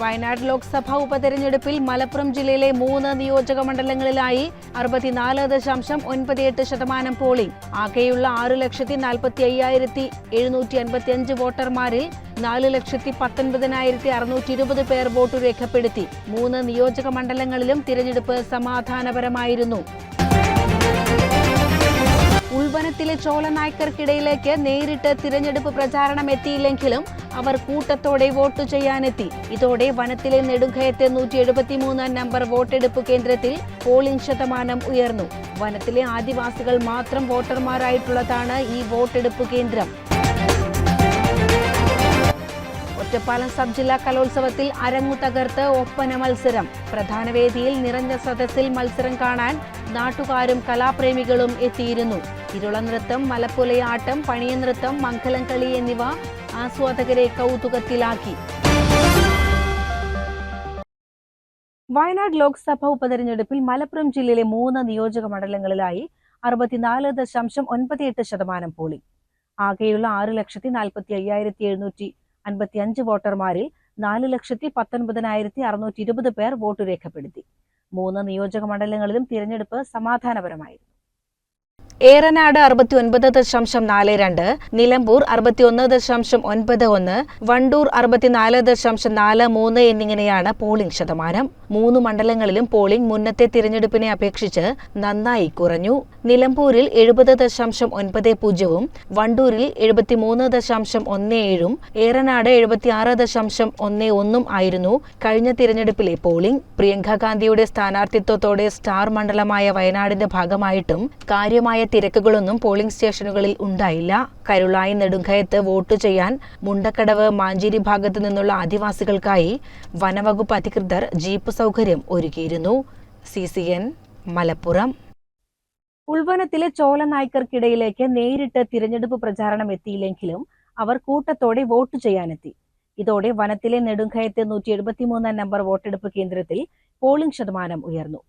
വയനാട് ലോക്സഭാ ഉപതെരഞ്ഞെടുപ്പിൽ മലപ്പുറം ജില്ലയിലെ മൂന്ന് നിയോജക മണ്ഡലങ്ങളിലായി അറുപത്തിനാല് ദശാംശം ഒൻപത് എട്ട് ശതമാനം പോളിംഗ്. ആകെയുള്ള ആറ് ലക്ഷത്തി നാൽപ്പത്തി അയ്യായിരത്തി എഴുന്നൂറ്റി അൻപത്തി അഞ്ച് വോട്ടർമാരിൽ നാല് ലക്ഷത്തി പത്തൊൻപതിനായിരത്തി അറുന്നൂറ്റി ഇരുപത് പേർ വോട്ട് രേഖപ്പെടുത്തി. മൂന്ന് നിയോജക മണ്ഡലങ്ങളിലും തിരഞ്ഞെടുപ്പ് സമാധാനപരമായിരുന്നു. ഉൾവനത്തിലെ ചോളനായ്ക്കർക്കിടയിലേക്ക് നേരിട്ട് തിരഞ്ഞെടുപ്പ് പ്രചാരണം എത്തിയില്ലെങ്കിലും അവർ കൂട്ടത്തോടെ വോട്ട് ചെയ്യാനെത്തി. ഇതോടെ വനത്തിലെ നെടുങ്കയത്തെ നൂറ്റി എഴുപത്തിമൂന്നാം നമ്പർ വോട്ടെടുപ്പ് കേന്ദ്രത്തിൽ പോളിംഗ് ശതമാനം ഉയർന്നു. വനത്തിലെ ആദിവാസികൾ മാത്രം വോട്ടർമാരായിട്ടുള്ളതാണ് ഈ വോട്ടെടുപ്പ് കേന്ദ്രം. ഒറ്റപ്പാലം സബ് ജില്ലാ കലോത്സവത്തിൽ അരങ്ങു തകർത്ത് ഒപ്പന മത്സരം. പ്രധാന വേദിയിൽ നിറഞ്ഞ സദസ്സിൽ മത്സരം കാണാൻ നാട്ടുകാരും കലാപ്രേമികളും എത്തിയിരുന്നു. ഇരുളനൃത്തം മലപ്പുലയാട്ടം പണിയനൃത്തം മംഗലം കളി എന്നിവ ആസ്വാദകരെ കൗതുകത്തിലാക്കി. വയനാട് ലോക്സഭാ ഉപതെരഞ്ഞെടുപ്പിൽ മലപ്പുറം ജില്ലയിലെ മൂന്ന് നിയോജക മണ്ഡലങ്ങളിലായി അറുപത്തിനാല് ദശാംശം ഒൻപത്തി എട്ട് ശതമാനം പോളിംഗ്. ആകെയുള്ള ആറ് ലക്ഷത്തി നാൽപ്പത്തി അയ്യായിരത്തി എഴുന്നൂറ്റി അൻപത്തി അഞ്ച് വോട്ടർമാരിൽ നാല് ലക്ഷത്തി പത്തൊൻപതിനായിരത്തി അറുന്നൂറ്റി ഇരുപത് പേർ വോട്ട് രേഖപ്പെടുത്തി. മൂന്ന് നിയോജക മണ്ഡലങ്ങളിലും തിരഞ്ഞെടുപ്പ് സമാധാനപരമായിരുന്നു. ഏറനാട് അറുപത്തി ഒൻപത് ദശാംശം നാല് രണ്ട് നിലമ്പൂർ അറുപത്തിയൊന്ന് ദശാംശം ഒൻപത് ഒന്ന് വണ്ടൂർ അറുപത്തിനാല് ദശാംശം നാല് മൂന്ന് എന്നിങ്ങനെയാണ് പോളിംഗ് ശതമാനം. മൂന്ന് മണ്ഡലങ്ങളിലും പോളിംഗ് മുന്നത്തെ തിരഞ്ഞെടുപ്പിനെ അപേക്ഷിച്ച് നന്നായി കുറഞ്ഞു. നിലമ്പൂരിൽ എഴുപത് ദശാംശം ഒൻപത് പൂജ്യവും വണ്ടൂരിൽ എഴുപത്തിമൂന്ന് ദശാംശം ഒന്ന് ഏഴും ഏറനാട് എഴുപത്തിയാറ് ദശാംശം ഒന്ന് ഒന്നും ആയിരുന്നു കഴിഞ്ഞ തിരഞ്ഞെടുപ്പിലെ പോളിംഗ്. പ്രിയങ്ക ഗാന്ധിയുടെ സ്ഥാനാർത്ഥിത്വത്തോടെ സ്റ്റാർ മണ്ഡലമായ വയനാടിന്റെ ഭാഗമായിട്ടും കാര്യമായ തിരക്കുകളൊന്നും പോളിംഗ് സ്റ്റേഷനുകളിൽ ഉണ്ടായില്ല. കരുളായി നെടുങ്കയത്ത് വോട്ട് ചെയ്യാൻ മുണ്ടക്കടവ് മാഞ്ചേരി ഭാഗത്തു നിന്നുള്ള ആദിവാസികൾക്കായി വനവകുപ്പ് അധികൃതർ ജീപ്പ് സൗകര്യം ഒരുക്കിയിരുന്നു. C C N Malappuram. ഉൾവനത്തിലെ ചോലനായ്ക്കർക്കിടയിലേക്ക് നേരിട്ട് തിരഞ്ഞെടുപ്പ് പ്രചാരണം എത്തിയില്ലെങ്കിലും അവർ കൂട്ടത്തോടെ വോട്ട് ചെയ്യാനെത്തി. ഇതോടെ വനത്തിലെ നെടുങ്കയത്തെ നൂറ്റി എഴുപത്തിമൂന്നാം നമ്പർ വോട്ടെടുപ്പ് കേന്ദ്രത്തിൽ പോളിംഗ് ശതമാനം ഉയർന്നു.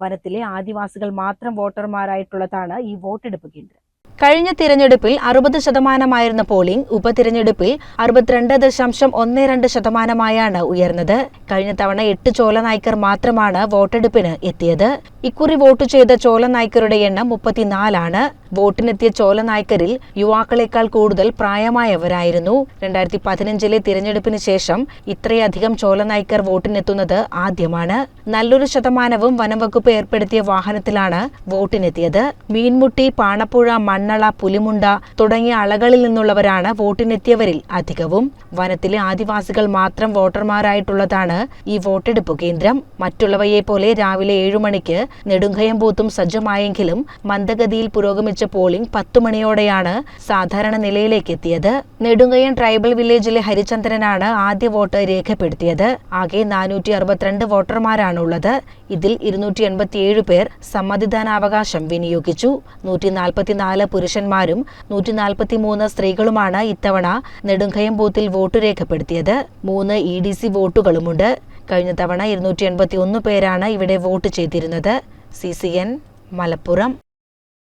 വനത്തിലെ ആദിവാസികൾ മാത്രം വോട്ടർമാരായിട്ടുള്ളതാണ് ഈ വോട്ടെടുപ്പ് കേന്ദ്രം. കഴിഞ്ഞ തിരഞ്ഞെടുപ്പിൽ അറുപത് ശതമാനമായിരുന്ന പോളിംഗ് ഉപതിരഞ്ഞെടുപ്പിൽ അറുപത്തിരണ്ട് ദശാംശം ഒന്ന് രണ്ട് ശതമാനമായാണ് ഉയർന്നത്. കഴിഞ്ഞ തവണ എട്ട് ചോലനായ്ക്കർ മാത്രമാണ് വോട്ടെടുപ്പിന് എത്തിയത്. ഇക്കുറി വോട്ട് ചെയ്ത ചോലനായ്ക്കരുടെ എണ്ണം മുപ്പത്തിനാലാണ്. വോട്ടിനെത്തിയ ചോല നായ്ക്കരിൽ യുവാക്കളെക്കാൾ കൂടുതൽ പ്രായമായവരായിരുന്നു. രണ്ടായിരത്തി പതിനഞ്ചിലെ തിരഞ്ഞെടുപ്പിന് ശേഷം ഇത്രയധികം ചോല നായ്ക്കർ വോട്ടിനെത്തുന്നത് ആദ്യമാണ്. നല്ലൊരു ശതമാനവും വനംവകുപ്പ് ഏർപ്പെടുത്തിയ വാഹനത്തിലാണ് വോട്ടിനെത്തിയത്. മീൻമുട്ടി പാണപ്പുഴ മണ്ണള പുലിമുണ്ട തുടങ്ങിയ അളകളിൽ നിന്നുള്ളവരാണ് വോട്ടിനെത്തിയവരിൽ അധികവും. വനത്തിലെ ആദിവാസികൾ മാത്രം വോട്ടർമാരായിട്ടുള്ളതാണ് ഈ വോട്ടെടുപ്പ് കേന്ദ്രം. മറ്റുള്ളവയെ പോലെ രാവിലെ ഏഴു മണിക്ക് നെടുങ്കയം ബൂത്തും സജ്ജമായെങ്കിലും മന്ദഗതിയിൽ പുരോഗമിച്ച പോളിംഗ് പത്തു മണിയോടെയാണ് സാധാരണ നിലയിലേക്ക് എത്തിയത്. നെടുങ്കയം ട്രൈബൽ വില്ലേജിലെ ഹരിചന്ദ്രനാണ് ആദ്യ വോട്ട് രേഖപ്പെടുത്തിയത്. ആകെ നാനൂറ്റി അറുപത്തിരണ്ട് വോട്ടർമാരാണുള്ളത്. ഇതിൽ ഇരുന്നൂറ്റി എൺപത്തിയേഴ് പേർ സമ്മതിദാനാവകാശം വിനിയോഗിച്ചു. നൂറ്റി നാൽപ്പത്തിനാല് പുരുഷന്മാരും നൂറ്റി നാൽപ്പത്തിമൂന്ന് സ്ത്രീകളുമാണ് ഇത്തവണ നെടുങ്കയം ബൂത്തിൽ വോട്ട് രേഖപ്പെടുത്തിയത്. മൂന്ന് ഇ ഡി സി വോട്ടുകളുമുണ്ട്. കഴിഞ്ഞ തവണ ഇരുന്നൂറ്റി എൺപത്തി ഒന്ന് പേരാണ് ഇവിടെ വോട്ട് ചെയ്തിരുന്നത്. C C N Malappuram.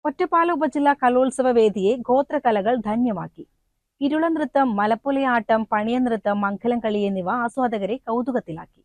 ഒറ്റപ്പാല ഉപജില്ലാ കലോത്സവ വേദിയെ ഗോത്രകലകൾ ധന്യമാക്കി. ഇരുള നൃത്തം മലപ്പുലയാട്ടം പണിയനൃത്തം മംഗലം കളി എന്നിവ ആസ്വാദകരെ കൗതുകത്തിലാക്കി.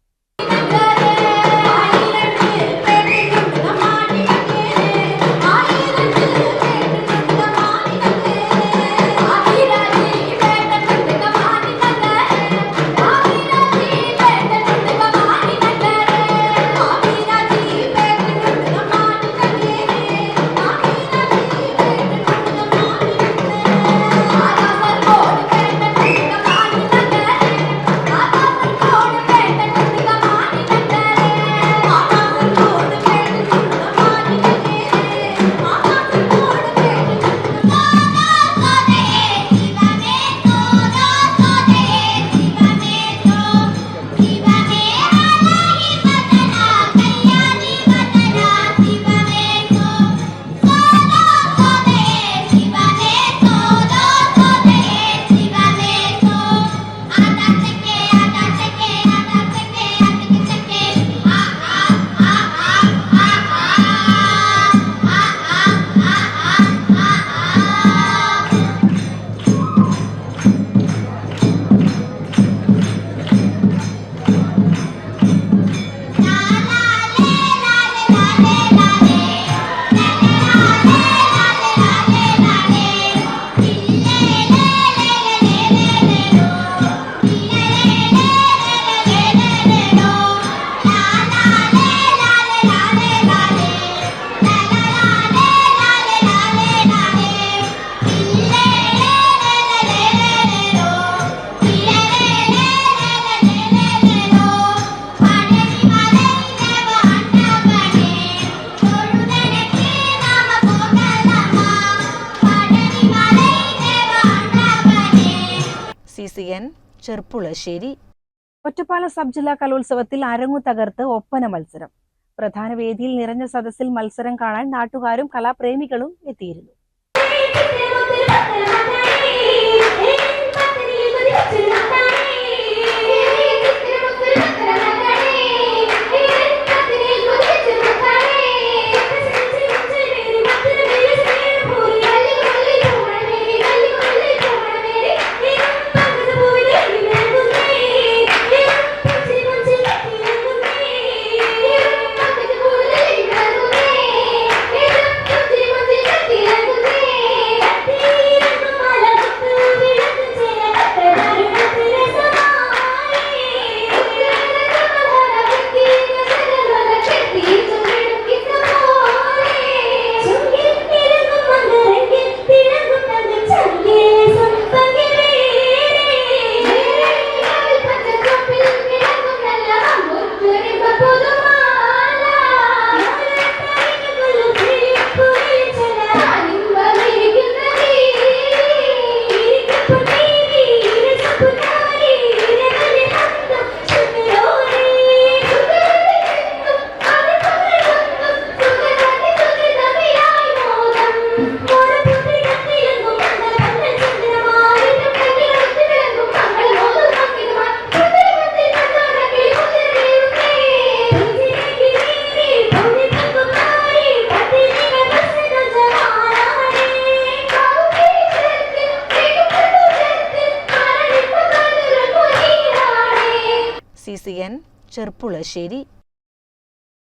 C N Cherpulassery Ottapalam sub ജില്ലാ കലോത്സവത്തിൽ അരങ്ങു തകർത്ത് ഒപ്പന മത്സരം പ്രധാന വേദിയിൽ നിറഞ്ഞ സദസ്സിൽ മത്സരം കാണാൻ നാട്ടുകാരും കലാപ്രേമികളും എത്തിയിരുന്നു സി ചെർപ്പുളശ്ശേരി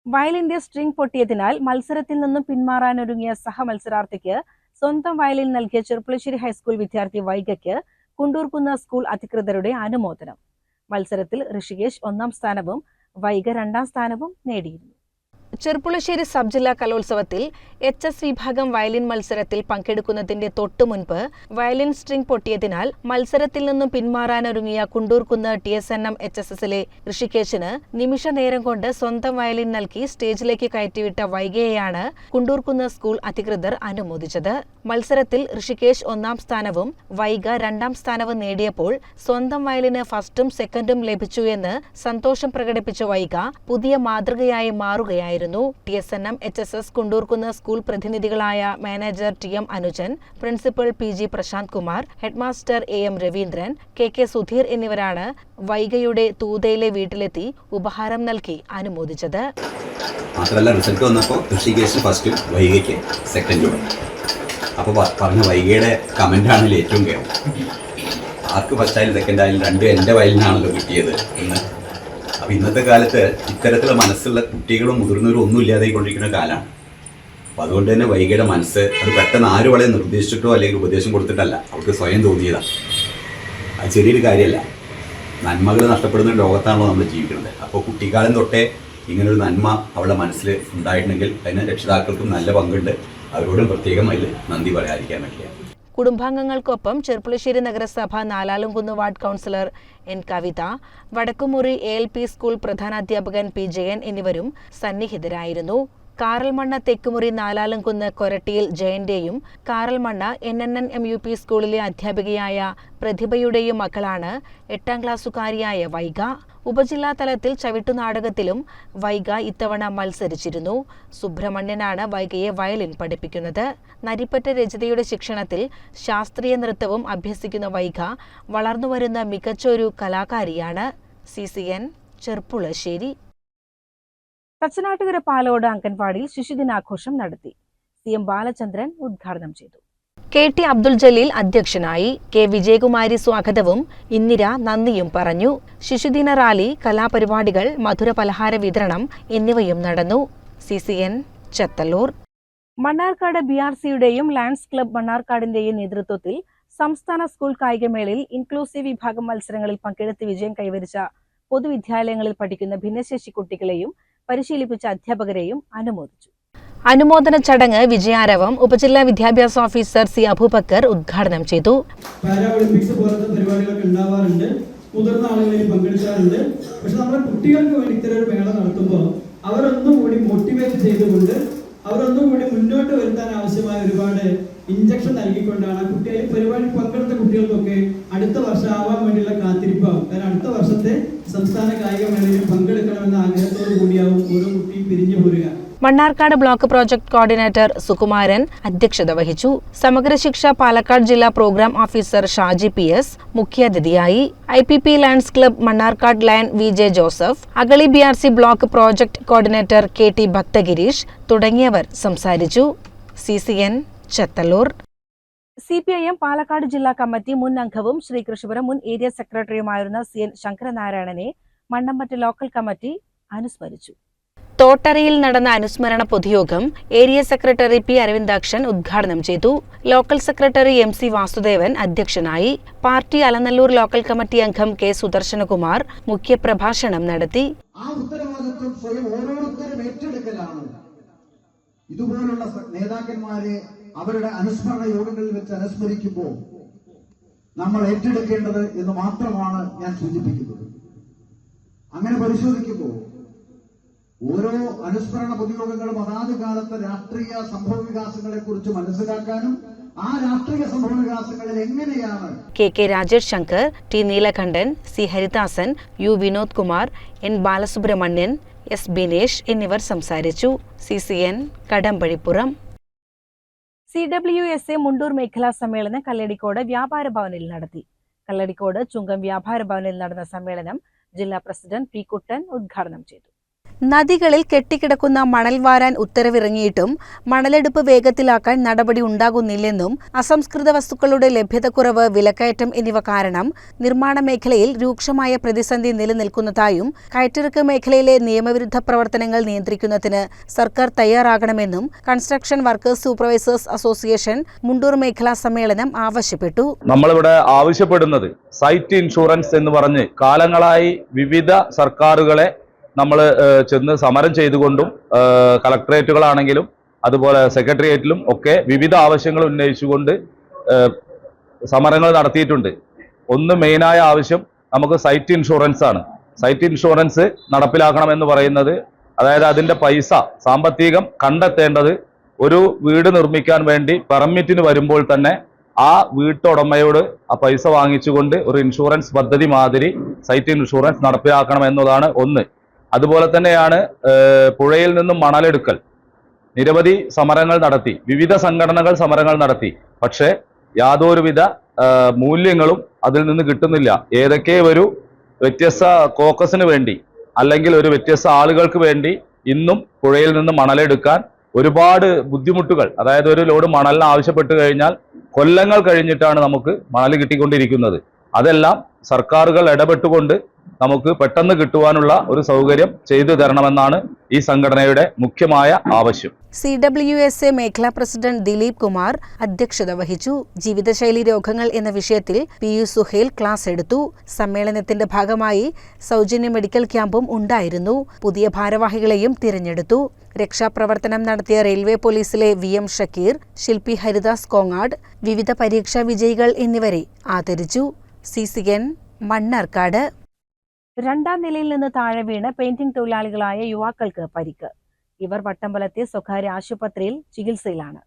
വയലിന്റെ സ്ട്രിംഗ് പൊട്ടിയതിനാൽ മത്സരത്തിൽ നിന്നും പിന്മാറാനൊരുങ്ങിയ സഹമത്സരാർത്ഥിക്ക് സ്വന്തം വയലിൻ നൽകിയ ചെറുപ്പുളശ്ശേരി ഹൈസ്കൂൾ വിദ്യാർത്ഥി വൈഗയ്ക്ക് കുണ്ടൂർകുന്ന സ്കൂൾ അധികൃതരുടെ അനുമോദനം. മത്സരത്തിൽ ഋഷികേഷ് ഒന്നാം സ്ഥാനവും വൈഗ രണ്ടാം സ്ഥാനവും നേടിയിരുന്നു. ചെർപ്പുളശ്ശേരി സബ് ജില്ലാ കലോത്സവത്തിൽ എച്ച് എസ് വിഭാഗം വയലിൻ മത്സരത്തിൽ പങ്കെടുക്കുന്നതിന്റെ തൊട്ടു മുൻപ് വയലിൻ സ്ട്രിംഗ് പൊട്ടിയതിനാൽ മത്സരത്തിൽ നിന്നും പിന്മാറാനൊരുങ്ങിയ Kundurkunnu T S N M H S എസിലെ ഋഷികേശിന് നിമിഷ നേരം കൊണ്ട് സ്വന്തം വയലിൻ നൽകി സ്റ്റേജിലേക്ക് കയറ്റിവിട്ട വൈകയെയാണ് കുണ്ടൂർക്കുന്ന് സ്കൂൾ അധികൃതർ അനുമോദിച്ചത്. മത്സരത്തിൽ ഋഷികേശ് ഒന്നാം സ്ഥാനവും വൈഗ രണ്ടാം സ്ഥാനവും നേടിയപ്പോൾ സ്വന്തം വയലിന് ഫസ്റ്റും സെക്കൻഡും ലഭിച്ചു എന്ന് സന്തോഷം പ്രകടിപ്പിച്ച വൈഗ പുതിയ മാതൃകയായി മാറുകയായിരുന്നു. T S N M H S S Kundurkunnu school പ്രതിനിധികളായ manager T M Anujan principal P G Prashanth Kumar headmaster A M Raveendran K K Sudheer എന്നിവരാണ് വൈഗയുടെ തൂതയിലെ വീട്ടിലെത്തി ഉപഹാരം നൽകി അനുമോദിച്ചത്. മാത്രമല്ല റിസൾട്ട് വന്നപ്പോൾ ഋഷികേശ് ഫസ്റ്റും വൈകയ്ക്ക് സെക്കൻഡും അപ്പോൾ പറഞ്ഞ വൈകയുടെ കമന്റാണല്ലോ ഏറ്റവും കേവലം ആർക്ക് ഫസ്റ്റ് ആയാലും സെക്കൻഡ് ആയാലും രണ്ടും എന്റെ വയലിനാണല്ലോ കിട്ടിയത് എന്ന് അപ്പോൾ ഇന്നത്തെ കാലത്ത് ഇത്തരത്തിലുള്ള മനസ്സുള്ള കുട്ടികളും മുതിർന്നവരും ഒന്നും ഇല്ലാതെ കൊണ്ടിരിക്കുന്ന കാലമാണ്. അപ്പോൾ അതുകൊണ്ട് തന്നെ വൈകിയുടെ മനസ്സ് അത് പെട്ടെന്ന് ആരും അവളെ നിർദ്ദേശിച്ചിട്ടോ അല്ലെങ്കിൽ ഉപദേശം കൊടുത്തിട്ടല്ല അവൾക്ക് സ്വയം തോന്നിയതാണ് അത് ചെറിയൊരു കാര്യമല്ല. നന്മകൾ നഷ്ടപ്പെടുന്ന ലോകത്താണല്ലോ നമ്മൾ ജീവിക്കുന്നത്. അപ്പോൾ കുട്ടിക്കാലം തൊട്ടേ ഇങ്ങനൊരു നന്മ അവളുടെ മനസ്സിൽ ഉണ്ടായിട്ടുണ്ടെങ്കിൽ അതിന് രക്ഷിതാക്കൾക്കും നല്ല പങ്കുണ്ട്. അവരോടും പ്രത്യേകം അതിൽ നന്ദി പറയാതിരിക്കാൻ പറ്റില്ല കുടുംബാംഗങ്ങൾക്കൊപ്പം ചെർപ്പുളശ്ശേരി നഗരസഭ Nalalumkunnu ward councillor N Kavitha Vadakkumuri A L P school പ്രധാനാധ്യാപകൻ P Jayan എന്നിവരും സന്നിഹിതരായിരുന്നു. കാറൽമണ്ണ തെക്കുമുറി നാലാലുംകുന്ന് കൊരട്ടിയിൽ ജയന്റെയും Karalmanna N N N M U P സ്കൂളിലെ അധ്യാപികയായ പ്രതിഭയുടെയും മക്കളാണ് എട്ടാം ക്ലാസ്സുകാരിയായ വൈഗ. ഉപജില്ലാ തലത്തിൽ ചവിട്ടുനാടകത്തിലും വൈഗ ഇത്തവണ മത്സരിച്ചിരുന്നു. സുബ്രഹ്മണ്യനാണ് വൈഗയെ വയലിൻ പഠിപ്പിക്കുന്നത്. നരിപ്പറ്റ രചിതയുടെ ശിക്ഷണത്തിൽ ശാസ്ത്രീയ നൃത്തവും അഭ്യസിക്കുന്ന വൈഗ വളർന്നുവരുന്ന മികച്ചൊരു കലാകാരിയാണ്. C C N Cherpulassery. Thachanattukara Palode അംഗൻവാടിയിൽ ശിശുദിനാഘോഷം നടത്തി. സി എം ബാലചന്ദ്രൻ ഉദ്ഘാടനം ചെയ്തു. കെ ടി അബ്ദുൽ ജലീൽ അധ്യക്ഷനായി കെ വിജയകുമാരി സ്വാഗതവും ഇന്ദിര നന്ദിയും പറഞ്ഞു. ശിശുദിന റാലി കലാപരിപാടികൾ മധുര പലഹാര വിതരണം എന്നിവയും നടന്നു. C C N Chathallur. Mannarkkad B R സിയുടെയും lands club മണ്ണാർക്കാടിന്റെയും നേതൃത്വത്തിൽ സംസ്ഥാന സ്കൂൾ കായികമേളയിൽ ഇൻക്ലൂസീവ് വിഭാഗം മത്സരങ്ങളിൽ പങ്കെടുത്ത് വിജയം കൈവരിച്ച പൊതുവിദ്യാലയങ്ങളിൽ പഠിക്കുന്ന ഭിന്നശേഷി കുട്ടികളെയും പരിശീലിപ്പിച്ച അധ്യാപകരെയും അനുമോദിച്ചു. അനുമോദന ചടങ്ങ് വിജയാരവം ഉപജില്ലാ വിദ്യാഭ്യാസ ഓഫീസർ സി അബൂബക്കർ ഉദ്ഘാടനം ചെയ്തു. പാരാഒളിമ്പിക്സ് പോലത്തെ പരിപാടികളൊക്കെ ഉണ്ടാവാറുണ്ട്. മുതിർന്ന ആളുകളിൽ പങ്കെടുക്കാറുണ്ട്. പക്ഷെ നമ്മുടെ കുട്ടികൾക്ക് വേണ്ടി ഇത്തരം ഒരു മേള നടത്തുമ്പോൾ അവരൊന്നും കൂടി മോട്ടിവേറ്റ് ചെയ്തുകൊണ്ട് അവരൊന്നും കൂടി മുന്നോട്ട് വരുത്താൻ ആവശ്യമായ ഒരുപാട് ഇഞ്ചക്ഷൻ നൽകിക്കൊണ്ടാണ് ആ കുട്ടികളെ പരിപാടി പങ്കെടുത്ത കുട്ടികൾക്കൊക്കെ അടുത്ത വർഷം ആവാൻ വേണ്ടിയുള്ള കാത്തിരിപ്പാവും കാരണം അടുത്ത വർഷത്തെ സംസ്ഥാന കായിക മേളയിൽ Mannarkkad block project coordinator Sukumaran അധ്യക്ഷത വഹിച്ചു. സമഗ്ര ശിക്ഷ പാലക്കാട് ജില്ലാ programme officer Shaji P S മുഖ്യാതിഥിയായി. I P P lions club Mannarkkad lion V J Joseph Agali B R C block project coordinator K T Bhaktagireesh തുടങ്ങിയവർ സംസാരിച്ചു. C C N Chathallur. C P I M Palakkad ജില്ലാ committee മുൻ അംഗവും ശ്രീകൃഷ്ണപുരം മുൻ area സെക്രട്ടറിയുമായിരുന്ന C N Sankaranarayanan Mannampatta local committee അനുസ്മരിച്ചു. തോട്ടരയിൽ നടന്ന അനുസ്മരണ പൊതുയോഗം ഏരിയ സെക്രട്ടറി പി അരവിന്ദാക്ഷൻ ഉദ്ഘാടനം ചെയ്തു. Local secretary M C Vasudevan അധ്യക്ഷനായി പാർട്ടി അലനല്ലൂർ ലോക്കൽ കമ്മിറ്റി അംഗം കെ സുദർശനകുമാർ മുഖ്യപ്രഭാഷണം നടത്തി. ആ ഉത്തരവാദിത്വം സ്വയം ഓരോരുത്തരും ഏറ്റെടുക്കലാണ്. ഇതുപോലുള്ള നേതാക്കന്മാരെ അവരുടെ അനുസ്മരണ യോഗങ്ങളിൽ വെച്ച് അനുസ്മരിക്കുമ്പോൾ നമ്മൾ ഏറ്റെടുക്കേണ്ടത് എന്ന് മാത്രമാണ് ഞാൻ സൂചിപ്പിക്കുന്നത്. അങ്ങനെ പരിശോധിക്കുമ്പോൾ ഓരോ അനുസ്മരണ പൊതുയോഗങ്ങളും അതാത് കാലത്തെ രാഷ്ട്രീയ സംഭവ വികാസങ്ങളെ കുറിച്ച് മനസ്സിലാക്കാനും ആ രാഷ്ട്രീയ സംഭവ വികാസങ്ങളിൽ എങ്ങനെയാണ് K K Rajesh Shankar T Neelakandan C Haridasan U Vinod Kumar N Balasubramanian S Binesh എന്നിവർ സംസാരിച്ചു. C C N Kadampazhipuram. C W S A Mundur മേഖലാ സമ്മേളനം കല്ലടിക്കോട് വ്യാപാര ഭവനിൽ നടത്തി. കല്ലടിക്കോട് ചുങ്കം വ്യാപാര ഭവനിൽ നടന്ന സമ്മേളനം ജില്ലാ പ്രസിഡന്റ് പി കുട്ടൻ ഉദ്ഘാടനം ചെയ്തു. നദികളിൽ കെട്ടിക്കിടക്കുന്ന മണൽ വാരാൻ ഉത്തരവിറങ്ങിയിട്ടും മണലെടുപ്പ് വേഗത്തിലാക്കാൻ നടപടി ഉണ്ടാകുന്നില്ലെന്നും അസംസ്കൃത വസ്തുക്കളുടെ ലഭ്യതക്കുറവ് വിലക്കയറ്റം എന്നിവ കാരണം നിർമ്മാണ മേഖലയിൽ രൂക്ഷമായ പ്രതിസന്ധി നിലനിൽക്കുന്നതായും കയറ്റിറക്ക് മേഖലയിലെ നിയമവിരുദ്ധ പ്രവർത്തനങ്ങൾ നിയന്ത്രിക്കുന്നതിന് സർക്കാർ തയ്യാറാകണമെന്നും construction workers supervisors association Mundur മേഖലാ സമ്മേളനം ആവശ്യപ്പെട്ടു. നമ്മളിവിടെ ആവശ്യപ്പെടുന്നത് സൈറ്റ് ഇൻഷുറൻസ് എന്ന് പറഞ്ഞ് കാലങ്ങളായി വിവിധ സർക്കാരുകളെ നമ്മൾ ചെന്ന് സമരം ചെയ്തുകൊണ്ടും കളക്ടറേറ്റുകളാണെങ്കിലും അതുപോലെ സെക്രട്ടേറിയറ്റിലും ഒക്കെ വിവിധ ആവശ്യങ്ങൾ ഉന്നയിച്ചുകൊണ്ട് സമരങ്ങൾ നടത്തിയിട്ടുണ്ട്. ഒന്ന് മെയിനായ ആവശ്യം നമുക്ക് സൈറ്റ് ഇൻഷുറൻസ് ആണ് സൈറ്റ് ഇൻഷുറൻസ് നടപ്പിലാക്കണമെന്ന് പറയുന്നത് അതായത് അതിന്റെ പൈസ സാമ്പത്തികം കണ്ടെത്തേണ്ടത് ഒരു വീട് നിർമ്മിക്കാൻ വേണ്ടി പെർമിറ്റിന് വരുമ്പോൾ തന്നെ ആ വീട്ടുടമയോട് ആ പൈസ വാങ്ങിച്ചുകൊണ്ട് ഒരു ഇൻഷുറൻസ് പദ്ധതി മാതിരി സൈറ്റ് ഇൻഷുറൻസ് നടപ്പിലാക്കണം എന്നതാണ് ഒന്ന്. അതുപോലെ തന്നെയാണ് പുഴയിൽ നിന്നും മണലെടുക്കൽ. നിരവധി സമരങ്ങൾ നടത്തി വിവിധ സംഘടനകൾ സമരങ്ങൾ നടത്തി. പക്ഷേ യാതൊരുവിധ മൂല്യങ്ങളും അതിൽ നിന്ന് കിട്ടുന്നില്ല. ഏതൊക്കെ ഒരു വ്യത്യസ്ത കോക്കസിന് വേണ്ടി അല്ലെങ്കിൽ ഒരു വ്യത്യസ്ത ആളുകൾക്ക് വേണ്ടി ഇന്നും പുഴയിൽ നിന്ന് മണലെടുക്കാൻ ഒരുപാട് ബുദ്ധിമുട്ടുകൾ അതായത് ഒരു ലോഡ് മണലിന് ആവശ്യപ്പെട്ട് കഴിഞ്ഞാൽ കൊല്ലങ്ങൾ കഴിഞ്ഞിട്ടാണ് നമുക്ക് മണൽ കിട്ടിക്കൊണ്ടിരിക്കുന്നത്. അതെല്ലാം സർക്കാരുകൾ ഇടപെട്ടുകൊണ്ട് നമുക്ക് പെട്ടെന്ന് കിട്ടുവാനുള്ള ഒരു സൗകര്യം ചെയ്തു തരണമെന്നാണ് ഈ സംഘടനയുടെ മുഖ്യമായ ആവശ്യം. സി ഡബ്ല്യു എസ് എ മേഖലാ പ്രസിഡന്റ് ദിലീപ് കുമാർ അധ്യക്ഷത വഹിച്ചു. ജീവിതശൈലി രോഗങ്ങൾ എന്ന വിഷയത്തിൽ പി യു സുഹേൽ ക്ലാസ് എടുത്തു. സമ്മേളനത്തിന്റെ ഭാഗമായി സൗജന്യ മെഡിക്കൽ ക്യാമ്പും ഉണ്ടായിരുന്നു. പുതിയ ഭാരവാഹികളെയും തിരഞ്ഞെടുത്തു. രക്ഷാപ്രവർത്തനം നടത്തിയ റെയിൽവേ പോലീസിലെ വി എം ഷക്കീർ ശില്പി ഹരിദാസ് കോങ്ങാട് വിവിധ പരീക്ഷാ വിജയികൾ എന്നിവരെ ആദരിച്ചു. C C N Mannarkkad. രണ്ടാം നിലയിൽ നിന്ന് താഴെ വീണ് പെയിന്റിംഗ് തൊഴിലാളികളായ യുവാക്കൾക്ക് പരിക്ക്. ഇവർ വട്ടമ്പലത്തെ സ്വകാര്യ ആശുപത്രിയിൽ ചികിത്സയിലാണ്.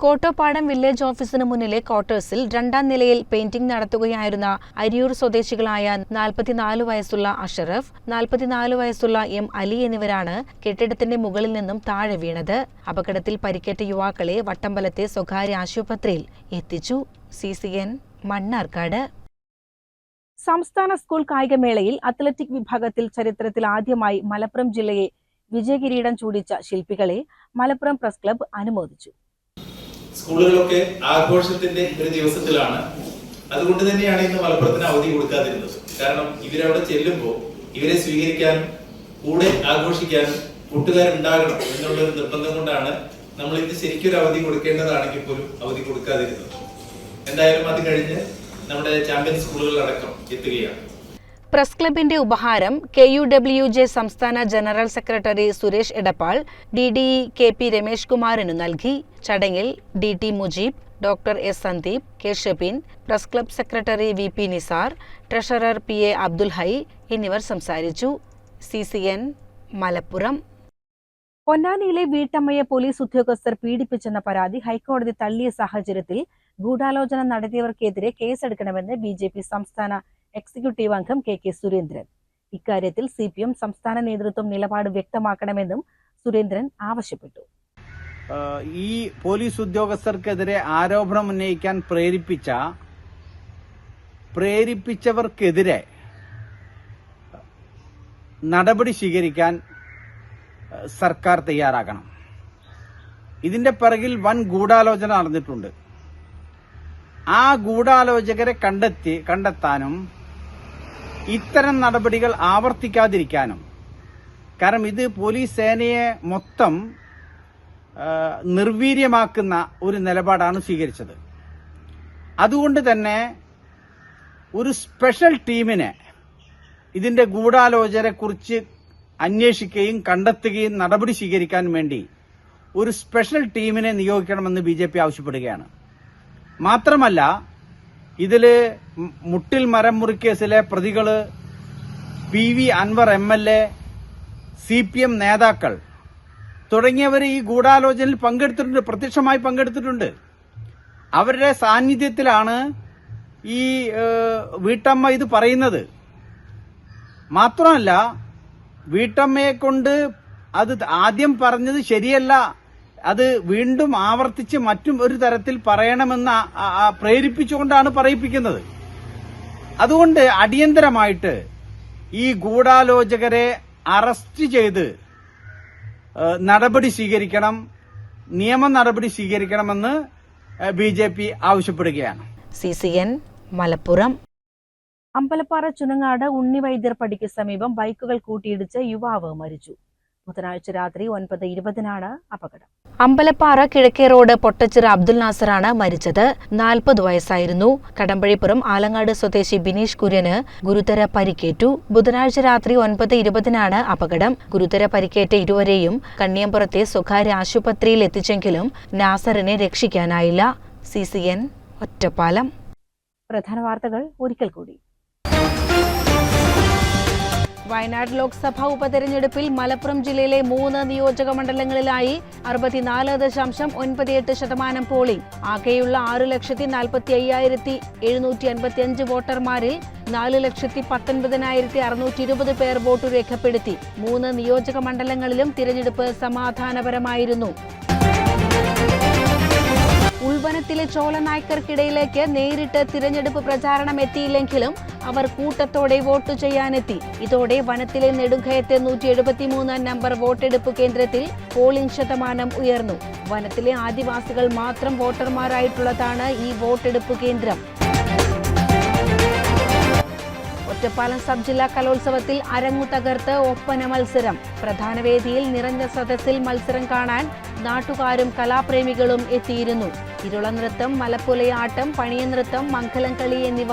കോട്ടോപ്പാടം വില്ലേജ് ഓഫീസിന് മുന്നിലെ ക്വാർട്ടേഴ്സിൽ രണ്ടാം നിലയിൽ പെയിന്റിംഗ് നടത്തുകയായിരുന്ന അരിയൂർ സ്വദേശികളായ നാൽപ്പത്തിനാല് വയസ്സുള്ള അഷറഫ് നാൽപ്പത്തിനാല് വയസ്സുള്ള എം അലി എന്നിവരാണ് കെട്ടിടത്തിന്റെ മുകളിൽ നിന്നും താഴെ വീണത്. അപകടത്തിൽ പരിക്കേറ്റ യുവാക്കളെ വട്ടമ്പലത്തെ സ്വകാര്യ ആശുപത്രിയിൽ എത്തിച്ചു. C C N Mannarkkad. സംസ്ഥാന സ്കൂൾ കായികമേളയിൽ അത്ലറ്റിക് വിഭാഗത്തിൽ ചരിത്രത്തിൽ ആദ്യമായി മലപ്പുറം ജില്ലയെ വിജയകിരീടം ചൂടിച്ച ശില്പികളെ മലപ്പുറം പ്രസ് ക്ലബ്ബ് അനുമോദിച്ചു. സ്കൂളുകളൊക്കെ ആഘോഷത്തിന്റെ ഒരു ദിവസത്തിലാണ്. അതുകൊണ്ട് തന്നെയാണ് ഇന്ന് മലപ്പുറത്തിന് അവധി കൊടുക്കാതിരുന്നത്. കാരണം ഇവരവിടെ ചെല്ലുമ്പോൾ ഇവരെ സ്വീകരിക്കാൻ കൂടെ ആഘോഷിക്കാൻ കൂട്ടുകാരുണ്ടാകണം എന്നുള്ള ഒരു നിർബന്ധം കൊണ്ടാണ് നമ്മൾ ഇന്ന് ശരിക്കും ഒരു അവധി കൊടുക്കേണ്ടതാണെങ്കിൽ പോലും അവധി കൊടുക്കാതിരുന്നത്. എന്തായാലും അത് കഴിഞ്ഞ് നമ്മുടെ ചാമ്പ്യൻ സ്കൂളുകളടക്കം എത്തുകയാണ്. പ്രസ് ക്ലബിന്റെ ഉപഹാരം കെ യു ഡബ്ല്യു ജെ സംസ്ഥാന general secretary Suresh Edappal D D E K P Ramesh കുമാറിനു നൽകി. ചടങ്ങിൽ D T Mujeeb doctor S Sandeep K Shebin press club secretary V P Nisar treasurer P A Abdul Hai എന്നിവർ സംസാരിച്ചു. C C N Malappuram. പൊന്നാനിയിലെ വീട്ടമ്മയെ police ഉദ്യോഗസ്ഥർ പീഡിപ്പിച്ചെന്ന പരാതി ഹൈക്കോടതി തള്ളിയ സാഹചര്യത്തിൽ ഗൂഢാലോചന നടത്തിയവർക്കെതിരെ കേസെടുക്കണമെന്ന് ബി ജെ പി സംസ്ഥാന എക്സിക്യൂട്ടീവ് അംഗം കെ കെ സുരേന്ദ്രൻ. ഇക്കാര്യത്തിൽ സി പി എം സംസ്ഥാന നേതൃത്വം നിലപാട് വ്യക്തമാക്കണമെന്നും സുരേന്ദ്രൻ ആവശ്യപ്പെട്ടു. ഈ പോലീസ് ഉദ്യോഗസ്ഥർക്കെതിരെ ആരോപണം ഉന്നയിക്കാൻ പ്രേരിപ്പിച്ച പ്രേരിപ്പിച്ചവർക്കെതിരെ നടപടി സ്വീകരിക്കാൻ സർക്കാർ തയ്യാറാക്കണം ഇതിന്റെ പിറകിൽ വൻ ഗൂഢാലോചന നടന്നിട്ടുണ്ട്. ആ ഗൂഢാലോചകരെ കണ്ടെത്തി കണ്ടെത്താനും ഇത്തരം നടപടികൾ ആവർത്തിക്കാതിരിക്കാനും. കാരണം ഇത് പോലീസ് സേനയെ മൊത്തം നിർവീര്യമാക്കുന്ന ഒരു നിലപാടാണ് സ്വീകരിച്ചത്. അതുകൊണ്ട് തന്നെ ഒരു സ്പെഷ്യൽ ടീമിനെ ഇതിന്റെ ഗൂഢാലോചനയെക്കുറിച്ച് അന്വേഷിക്കുകയും കണ്ടെത്തുകയും നടപടി സ്വീകരിക്കാൻ വേണ്ടി ഒരു സ്പെഷ്യൽ ടീമിനെ നിയോഗിക്കണമെന്ന് ബി ആവശ്യപ്പെടുകയാണ്. മാത്രമല്ല ഇതിൽ മുട്ടിൽ മരം മുറിക്കേസിലെ പ്രതികൾ P V Anvar M L A C P M നേതാക്കൾ തുടങ്ങിയവർ ഈ ഗൂഢാലോചനയിൽ പങ്കെടുത്തിട്ടുണ്ട് പ്രത്യക്ഷമായി പങ്കെടുത്തിട്ടുണ്ട്. അവരുടെ സാന്നിധ്യത്തിലാണ് ഈ വീട്ടമ്മ ഇത് പറയുന്നത്. മാത്രമല്ല വീട്ടമ്മയെ കൊണ്ട് അത് ആദ്യം പറഞ്ഞത് ശരിയല്ല. അത് വീണ്ടും ആവർത്തിച്ച് മറ്റും ഒരു തരത്തിൽ പറയണമെന്ന് പ്രേരിപ്പിച്ചുകൊണ്ടാണ് പറയിപ്പിക്കുന്നത്. അതുകൊണ്ട് അടിയന്തരമായിട്ട് ഈ ഗൂഢാലോചകരെ അറസ്റ്റ് ചെയ്ത് നടപടി സ്വീകരിക്കണം നിയമ നടപടി സ്വീകരിക്കണമെന്ന് ബി ജെ പി ആവശ്യപ്പെടുകയാണ്. C C N Malappuram. Ambalappara Chunangad ഉണ്ണിവൈദ്യർ പടിക്ക് സമീപം ബൈക്കുകൾ കൂട്ടിയിടിച്ച് യുവാവ് മരിച്ചു. ബുധനാഴ്ച രാത്രി ഒൻപത് ഇരുപതിനാണ് അപകടം. അമ്പലപ്പാറ കിഴക്കേ റോഡ് പൊട്ടച്ചിറ അബ്ദുൽ നാസറാണ് മരിച്ചത്. നാൽപ്പത് വയസ്സായിരുന്നു. കടമ്പഴിപ്പുറം ആലങ്ങാട് സ്വദേശി ബിനീഷ് കുര്യന് ഗുരുതര പരിക്കേറ്റു. ബുധനാഴ്ച രാത്രി ഒൻപത് ഇരുപതിനാണ് അപകടം. ഗുരുതര പരിക്കേറ്റ ഇരുവരെയും കണ്ണിയമ്പുറത്തെ സ്വകാര്യ ആശുപത്രിയിൽ എത്തിച്ചെങ്കിലും നാസറിനെ രക്ഷിക്കാനായില്ല. C C N Ottapalam. പ്രധാന വാർത്തകൾ ഒരിക്കൽ കൂടി. വയനാട് ലോക്സഭാ ഉപതെരഞ്ഞെടുപ്പിൽ മലപ്പുറം ജില്ലയിലെ മൂന്ന് നിയോജക മണ്ഡലങ്ങളിലായി അറുപത്തിനാല് ദശാംശം ഒൻപത്തിയെട്ട് ശതമാനം പോളിംഗ്. ആകെയുള്ള ആറ് ലക്ഷത്തി നാൽപ്പത്തി അയ്യായിരത്തി എഴുന്നൂറ്റി അൻപത്തി അഞ്ച് വോട്ടർമാരിൽ നാല് ലക്ഷത്തി പത്തൊൻപതിനായിരത്തി അറുന്നൂറ്റി ഇരുപത് പേർ വോട്ട് രേഖപ്പെടുത്തി. മൂന്ന് നിയോജക മണ്ഡലങ്ങളിലും തിരഞ്ഞെടുപ്പ് സമാധാനപരമായിരുന്നു. ഉൾവനത്തിലെ ചോളനായ്ക്കർക്കിടയിലേക്ക് നേരിട്ട് തിരഞ്ഞെടുപ്പ് പ്രചാരണം എത്തിയില്ലെങ്കിലും അവർ കൂട്ടത്തോടെ വോട്ട് ചെയ്യാനെത്തി. ഇതോടെ വനത്തിലെ നെടുങ്കയത്തെ നൂറ്റി എഴുപത്തിമൂന്നാം നമ്പർ വോട്ടെടുപ്പ് കേന്ദ്രത്തിൽ പോളിംഗ് ശതമാനം ഉയർന്നു. വനത്തിലെ ആദിവാസികൾ മാത്രം വോട്ടർമാരായിട്ടുള്ളതാണ് ഈ വോട്ടെടുപ്പ് കേന്ദ്രം. ഒറ്റപ്പാലം സബ് ജില്ലാ കലോത്സവത്തിൽ അരങ്ങു തകർത്ത് ഒപ്പന മത്സരം. പ്രധാന വേദിയിൽ നിറഞ്ഞ സദസ്സിൽ മത്സരം കാണാൻ നാട്ടുകാരും കലാപ്രേമികളും എത്തിയിരുന്നു. ഇരുള നൃത്തം മലപ്പുലയാട്ടം പണിയനൃത്തം മംഗലം കളി എന്നിവ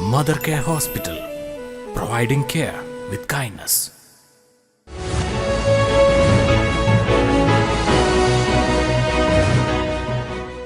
Mother care hospital providing care with kindness